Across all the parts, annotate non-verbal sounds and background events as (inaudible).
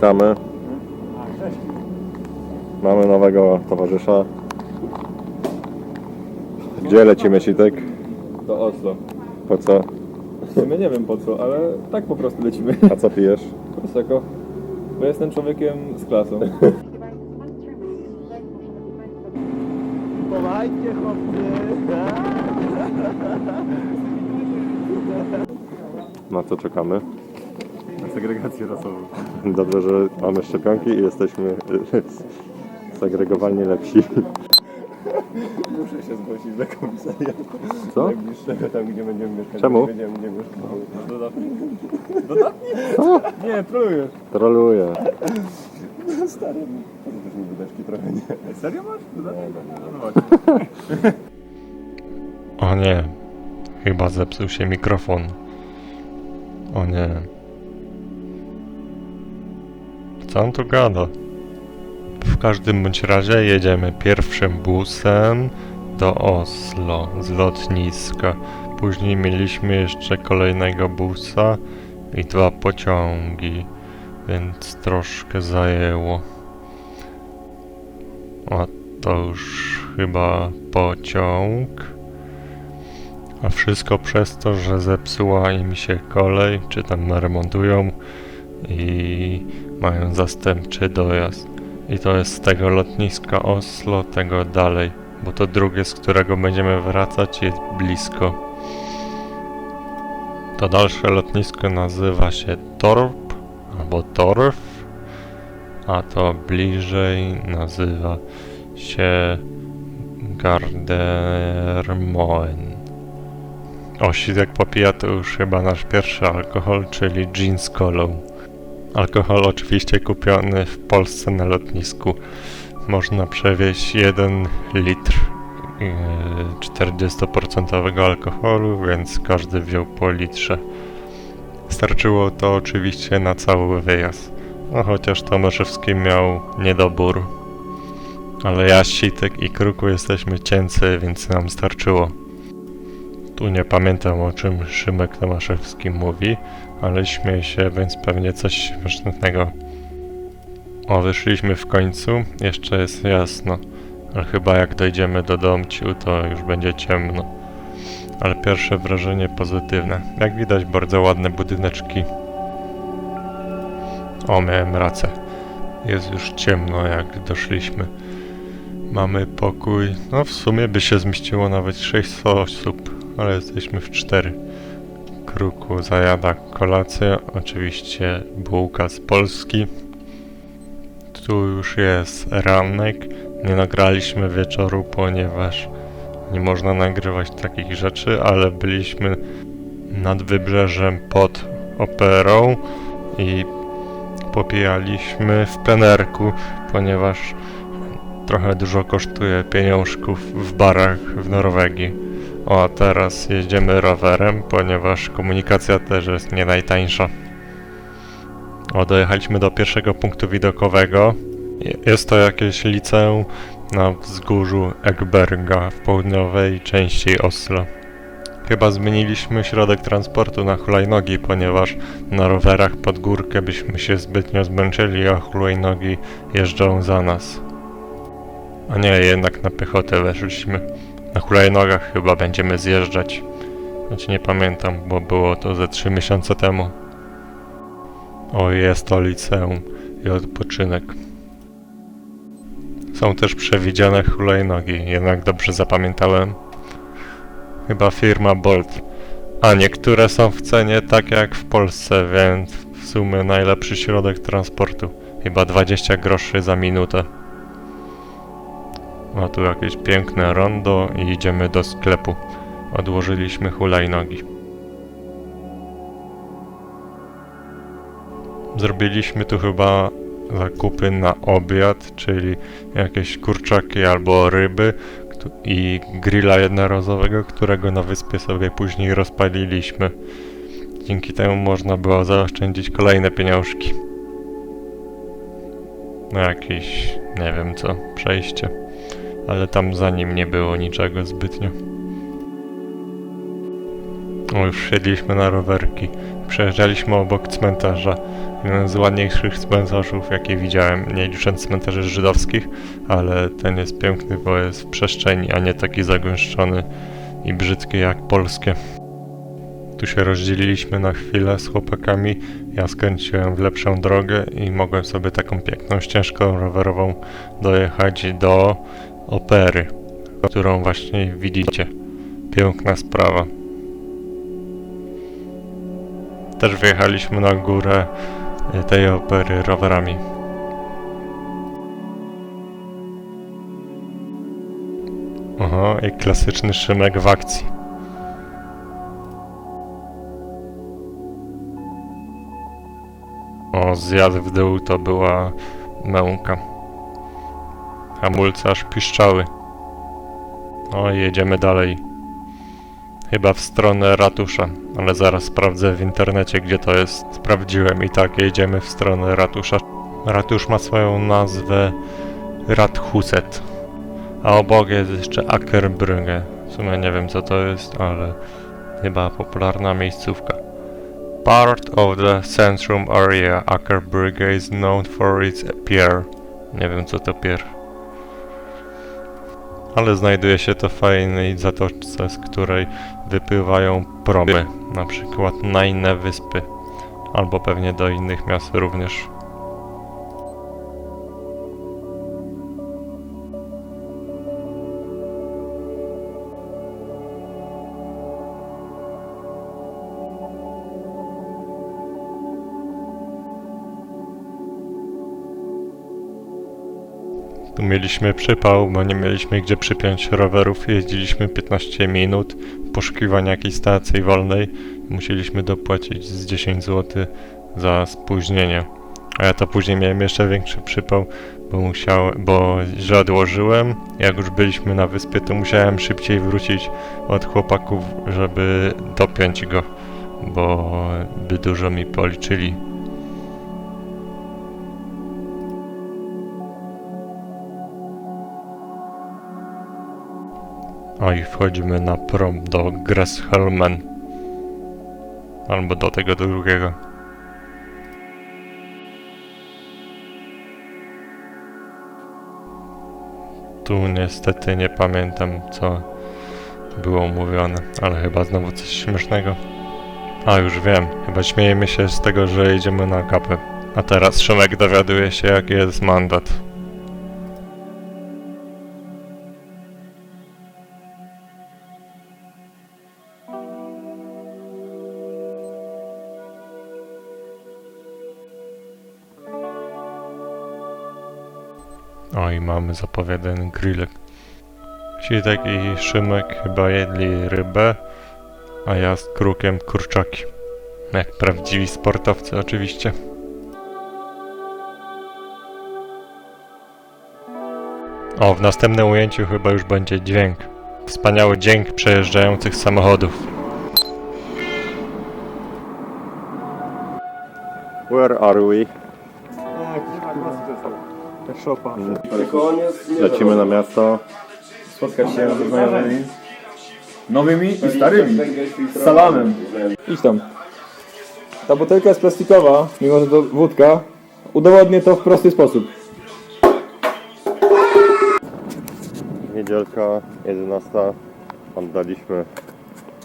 Witamy. Mamy nowego towarzysza. Gdzie lecimy, Citek? Do Oslo. Po co? W sumie nie wiem po co, ale tak po prostu lecimy. A co pijesz? Prosecco. Bo jestem człowiekiem z klasą. Pomagajcie chłopcy! Na co czekamy? Segregację rasową. Dobrze, że mamy szczepionki i jesteśmy (laughs) segregowalnie lepsi. Muszę się zgłosić do komisariatu. Co? Najbliższego tam, gdzie będziemy mieszkać. Czemu? Nie będziemy gdzie mieszkać. Dodatnik. Dodatnik? Co? Nie, trujesz. Troluję. Stary, po co też mi wydeczki trochę nie. Serio masz? Dodatnik? No właśnie. O nie, chyba zepsuł się mikrofon. O nie. Co on tu gada? W każdym bądź razie jedziemy pierwszym busem do Oslo z lotniska. Później mieliśmy jeszcze kolejnego busa i dwa pociągi, więc troszkę zajęło. A to już chyba pociąg. A wszystko przez to, że zepsuła im się kolej, czy tam remontują i mają zastępczy dojazd. I to jest z tego lotniska Oslo, tego dalej, bo to drugie, z którego będziemy wracać, jest blisko. To dalsze lotnisko nazywa się Torp albo Torf, a to bliżej nazywa się Gardermoen. O, Sidek popija to już chyba nasz pierwszy alkohol, czyli gin z. Alkohol oczywiście kupiony w Polsce na lotnisku. Można przewieźć 1 litr yy, 40% alkoholu, więc każdy wziął po litrze. Starczyło to oczywiście na cały wyjazd. No chociaż Tomaszewski miał niedobór. Ale ja, Sitek i Kruku jesteśmy cięcy, więc nam starczyło. Tu nie pamiętam o czym Szymek Tomaszewski mówi, ale śmieje się, więc pewnie coś śmiesznego. O, wyszliśmy w końcu, jeszcze jest jasno, ale chyba jak dojdziemy do domciu, to już będzie ciemno. Ale pierwsze wrażenie pozytywne. Jak widać, bardzo ładne budyneczki. O, miałem rację. Jest już ciemno, jak doszliśmy. Mamy pokój. No, w sumie by się zmieściło nawet 6 osób, ale jesteśmy w 4. Kruku zajada kolację, oczywiście bułka z Polski. Tu już jest ranek. Nie nagraliśmy wieczoru, ponieważ nie można nagrywać takich rzeczy, ale byliśmy nad wybrzeżem pod operą i popijaliśmy w plenerku, ponieważ trochę dużo kosztuje pieniążków w barach w Norwegii. O, a teraz jedziemy rowerem, ponieważ komunikacja też jest nie najtańsza. O, dojechaliśmy do pierwszego punktu widokowego. Je- Jest to jakieś liceum na wzgórzu Egberga w południowej części Oslo. Chyba zmieniliśmy środek transportu na hulajnogi, ponieważ na rowerach pod górkę byśmy się zbytnio zmęczyli, a hulajnogi jeżdżą za nas. A nie, jednak na piechotę weszliśmy. Na hulajnogach chyba będziemy zjeżdżać. Choć nie pamiętam, bo było to ze 3 miesiące temu. O, jest to liceum i odpoczynek. Są też przewidziane hulajnogi, jednak dobrze zapamiętałem. Chyba firma Bolt. A niektóre są w cenie tak jak w Polsce, więc w sumie najlepszy środek transportu. Chyba 20 groszy za minutę. Ma tu jakieś piękne rondo i idziemy do sklepu. Odłożyliśmy hulajnogi. Zrobiliśmy tu chyba zakupy na obiad, czyli jakieś kurczaki albo ryby i grilla jednorazowego, którego na wyspie sobie później rozpaliliśmy. Dzięki temu można było zaoszczędzić kolejne pieniążki. Na jakieś, nie wiem co, przejście ale tam za nim nie było niczego zbytnio. Już siedliśmy na rowerki. Przejeżdżaliśmy obok cmentarza. Jeden z ładniejszych cmentarzów, jakie widziałem. Nie licząc cmentarzy żydowskich, ale ten jest piękny, bo jest w przestrzeni, a nie taki zagęszczony i brzydki jak polskie. Tu się rozdzieliliśmy na chwilę z chłopakami. Ja skręciłem w lepszą drogę i mogłem sobie taką piękną ścieżką rowerową dojechać do opery, którą właśnie widzicie. Piękna sprawa. Też wyjechaliśmy na górę y, tej opery rowerami. Aha, i klasyczny Szymek w akcji. O, zjazd w dół to była męka. Hamulce aż piszczały. O, jedziemy dalej. Chyba w stronę ratusza, ale zaraz sprawdzę w internecie, gdzie to jest. Sprawdziłem i tak, jedziemy w stronę ratusza. Ratusz ma swoją nazwę Rathuset, a obok jest jeszcze Ackerbrücke. W sumie nie wiem co to jest, ale chyba popularna miejscówka. Part of the centrum area, Ackerbrücke is known for its pier. Nie wiem co to pier. Ale znajduje się to w fajnej zatoczce, z której wypływają promy, na przykład na inne wyspy, albo pewnie do innych miast również. Tu mieliśmy przypał, bo nie mieliśmy gdzie przypiąć rowerów. Jeździliśmy 15 minut w poszukiwaniu jakiejś stacji wolnej. Musieliśmy dopłacić z 10 zł za spóźnienie. A ja to później miałem jeszcze większy przypał, bo musiałem, bo źle odłożyłem. Jak już byliśmy na wyspie, to musiałem szybciej wrócić od chłopaków, żeby dopiąć go, bo by dużo mi policzyli. A i wchodzimy na prom do Gresshelmen. Albo do tego drugiego. Tu niestety nie pamiętam co było mówione, ale chyba znowu coś śmiesznego. A już wiem, chyba śmiejemy się z tego, że jedziemy na kapę. A teraz Szymek dowiaduje się jaki jest mandat. O i mamy zapowiadany grillek. Sitek i Szymek chyba jedli rybę, a ja z krukiem kurczaki. Jak prawdziwi sportowcy oczywiście. O, w następnym ujęciu chyba już będzie dźwięk. Wspaniały dźwięk przejeżdżających samochodów. Where are we? Lecimy na miasto. Spotkać się ze znajomymi. Nowymi i starymi. Z salamem. Idź tam. Ta butelka jest plastikowa, mimo że to wódka. Udowodnię to w prosty sposób. Niedzielka, 11. Oddaliśmy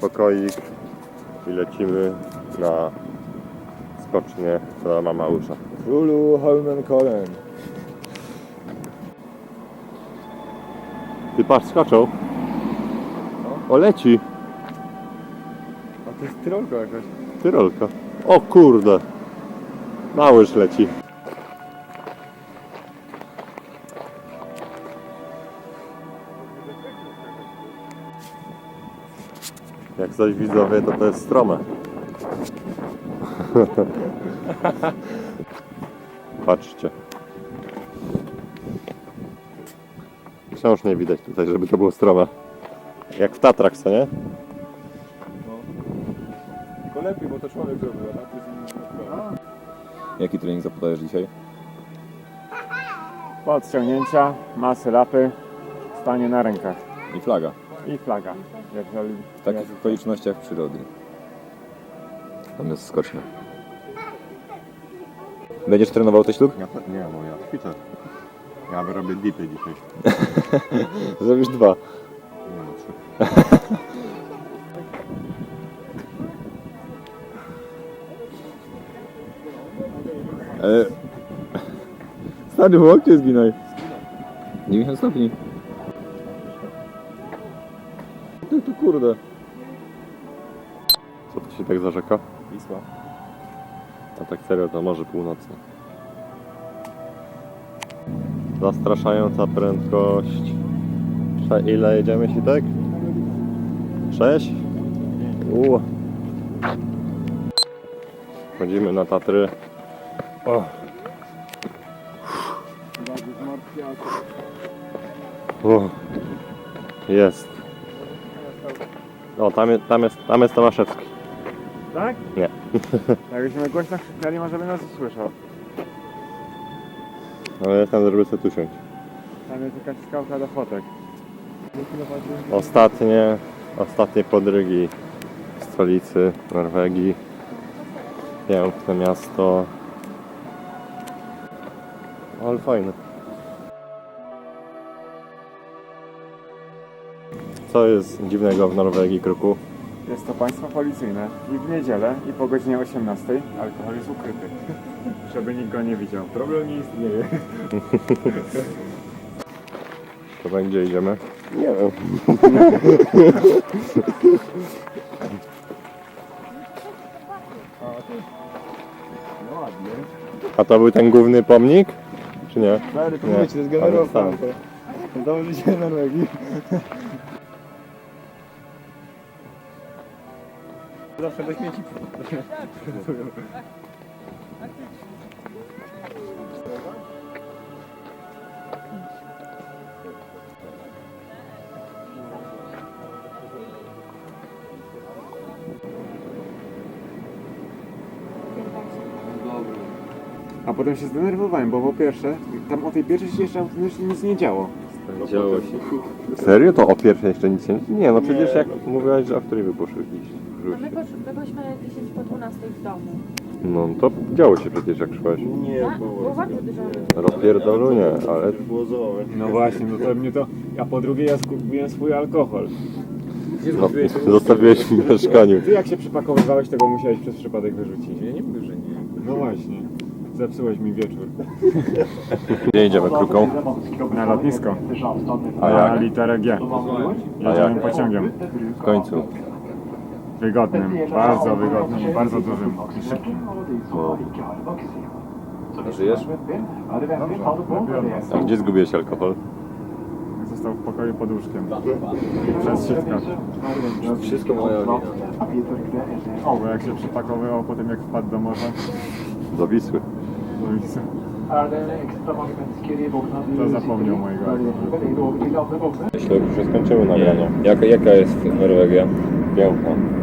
pokoik i lecimy na skocznie do Mamausza. Lulu Holmen Ty patrz, skaczą. O, leci. A to jest tyrolka jakaś. Tyrolka. O kurde. Małyż leci. Jak coś widzowie, to to jest strome. (laughs) Patrzcie. Wciąż nie widać tutaj, żeby to było strome. Jak w Tatrach, co nie? Tylko lepiej, bo to człowiek zrobił, a tak jest Jaki trening zapodajesz dzisiaj? Podciągnięcia, masy lapy, stanie na rękach I flaga. i flaga. Jeżeli W takich okolicznościach przyrody. Tam jest skocznia. Będziesz trenował ten ślub? Nie, no ja ćwiczę. Ja wyrobię dipy dzisiaj. (laughs) Zrobisz dwa. Nie no, trzy. E... Stary, w łokcie zginaj. 90 stopni. Ty tu kurde. Co to się tak zarzeka? Wisła. A tak serio to Morze Północne. Zastraszająca prędkość. Ile jedziemy Sitek? Sześć? U. Chodzimy na Tatry. O. O. Jest. O, tam jest, tam jest, tam jest Tomaszewski. Tak? Nie. Jakbyśmy głośno krzyczeli, może by nas usłyszał. Ale ja tam żeby sobie tu siąść. Tam jest jakaś skałka do fotek. Ostatnie, ostatnie podrygi w stolicy Norwegii. Piękne miasto. Ale fajne. Co jest dziwnego w Norwegii, Kruku? Jest to państwo policyjne i w niedzielę i po godzinie 18 alkohol jest ukryty. (laughs) Żeby nikt go nie widział. Problem nie istnieje. (laughs) To gdzie idziemy? Nie wiem. No ładnie. A to był ten główny pomnik? Czy nie? Stary, to Nie, mówię ci, to jest tam. Franco. Założyciel Norwegii. Zawsze do śmieci. A potem się zdenerwowałem, bo po pierwsze, tam o tej pierwszej się jeszcze autentycznie nic nie działo. Działo się. Serio? To o pierwszej jeszcze nic nie... Nie, no przecież jak mówiłaś, że o której wy poszliście? No my, posz, my byliśmy 10 po 12 w domu. No to działo się przecież jak szłaś. Tak? Było bardzo dużo ludzi. Rozpierdolu nie, ale No właśnie, no to mnie to... A po drugie ja zgubiłem swój alkohol. no, zostawiłeś w mieszkaniu. Ty jak się przypakowywałeś, tego musiałeś przez przypadek wyrzucić. Ja nie mówię, że nie. No właśnie. Zepsułeś mi wieczór. Gdzie idziemy kruką? Na lotnisko. A Na jak? literę G. A Jedziemy jak? pociągiem. W końcu. Wygodnym, bardzo wygodnym, bardzo dużym i szybkim. A żyjesz? A gdzie zgubiłeś alkohol? Został w pokoju pod łóżkiem. Przez szybko. Wszystko moja wina. Bo jak się przypakowywał po tym jak wpadł do morza, Do Wisły. i co? to zapomniał mojego alkoholu. Myślę, że skończymy nagranie. Jaka, jaka jest Norwegia? Piękna.